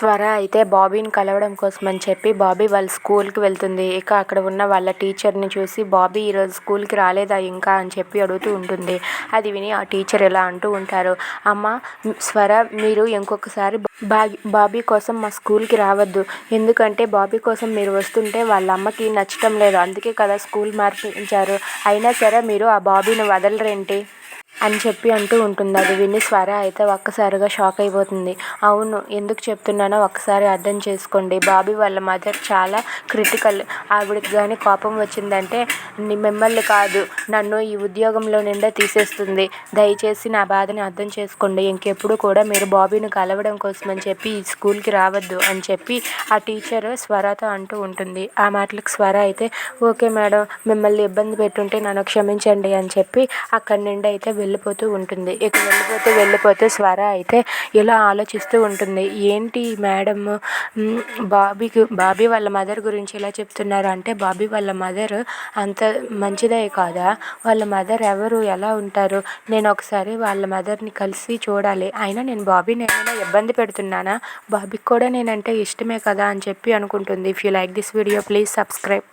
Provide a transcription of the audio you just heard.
స్వర అయితే బాబీని కలవడం కోసం అని చెప్పి బాబీ వాళ్ళ స్కూల్కి వెళ్తుంది. ఇక అక్కడ ఉన్న వాళ్ళ టీచర్ని చూసి బాబీ ఈరోజు స్కూల్కి రాలేదా ఇంకా అని చెప్పి అడుగుతూ ఉంటుంది. అది విని ఆ టీచర్ ఇలా అంటూ ఉంటారు. అమ్మ స్వర మీరు ఇంకొకసారి బా బాబీ కోసం మా స్కూల్కి రావద్దు. ఎందుకంటే బాబీ కోసం మీరు వస్తుంటే వాళ్ళ అమ్మకి నచ్చటం లేదు. అందుకే కదా స్కూల్ మార్పించారు. అయినా సరే మీరు ఆ బాబీని వదలరేంటి? అని చెప్పి అంటూ ఉంటుంది. అది విని స్వర అయితే ఒక్కసారిగా షాక్ అయిపోతుంది. అవును ఎందుకు చెప్తున్నానో ఒకసారి అర్థం చేసుకోండి. బాబీ వాళ్ళ మదర్ చాలా క్రిటికల్. ఆవిడకి కానీ కోపం వచ్చిందంటే మిమ్మల్ని కాదు నన్ను ఈ ఉద్యోగంలో నిండా తీసేస్తుంది. దయచేసి నా బాధని అర్థం చేసుకోండి. ఇంకెప్పుడు కూడా మీరు బాబీని కలవడం కోసం అని చెప్పి ఈ స్కూల్కి రావద్దు అని చెప్పి ఆ టీచర్ స్వరతో అంటూ ఉంటుంది. ఆ మాటలకు స్వర అయితే ఓకే మేడం మిమ్మల్ని ఇబ్బంది పెట్టుంటే నన్ను క్షమించండి అని చెప్పి అక్కడి నుండి అయితే వెళ్ళిపోతూ ఉంటుంది. ఇక వెళ్ళిపోతూ వెళ్ళిపోతూ స్వర అయితే ఇలా ఆలోచిస్తూ ఉంటుంది. ఏంటి మేడం బాబీకి బాబీ వాళ్ళ మదర్ గురించి ఇలా చెప్తున్నారు అంటే బాబీ వాళ్ళ మదర్ అంత మంచిదే కాదా? వాళ్ళ మదర్ ఎవరు? ఎలా ఉంటారు? నేను ఒకసారి వాళ్ళ మదర్ని కలిసి చూడాలి. అయినా నేను బాబీని ఏమైనా ఇబ్బంది పెడుతున్నానా? బాబీకి కూడా నేనంటే ఇష్టమే కదా అని చెప్పి అనుకుంటుంది. If you like this video please subscribe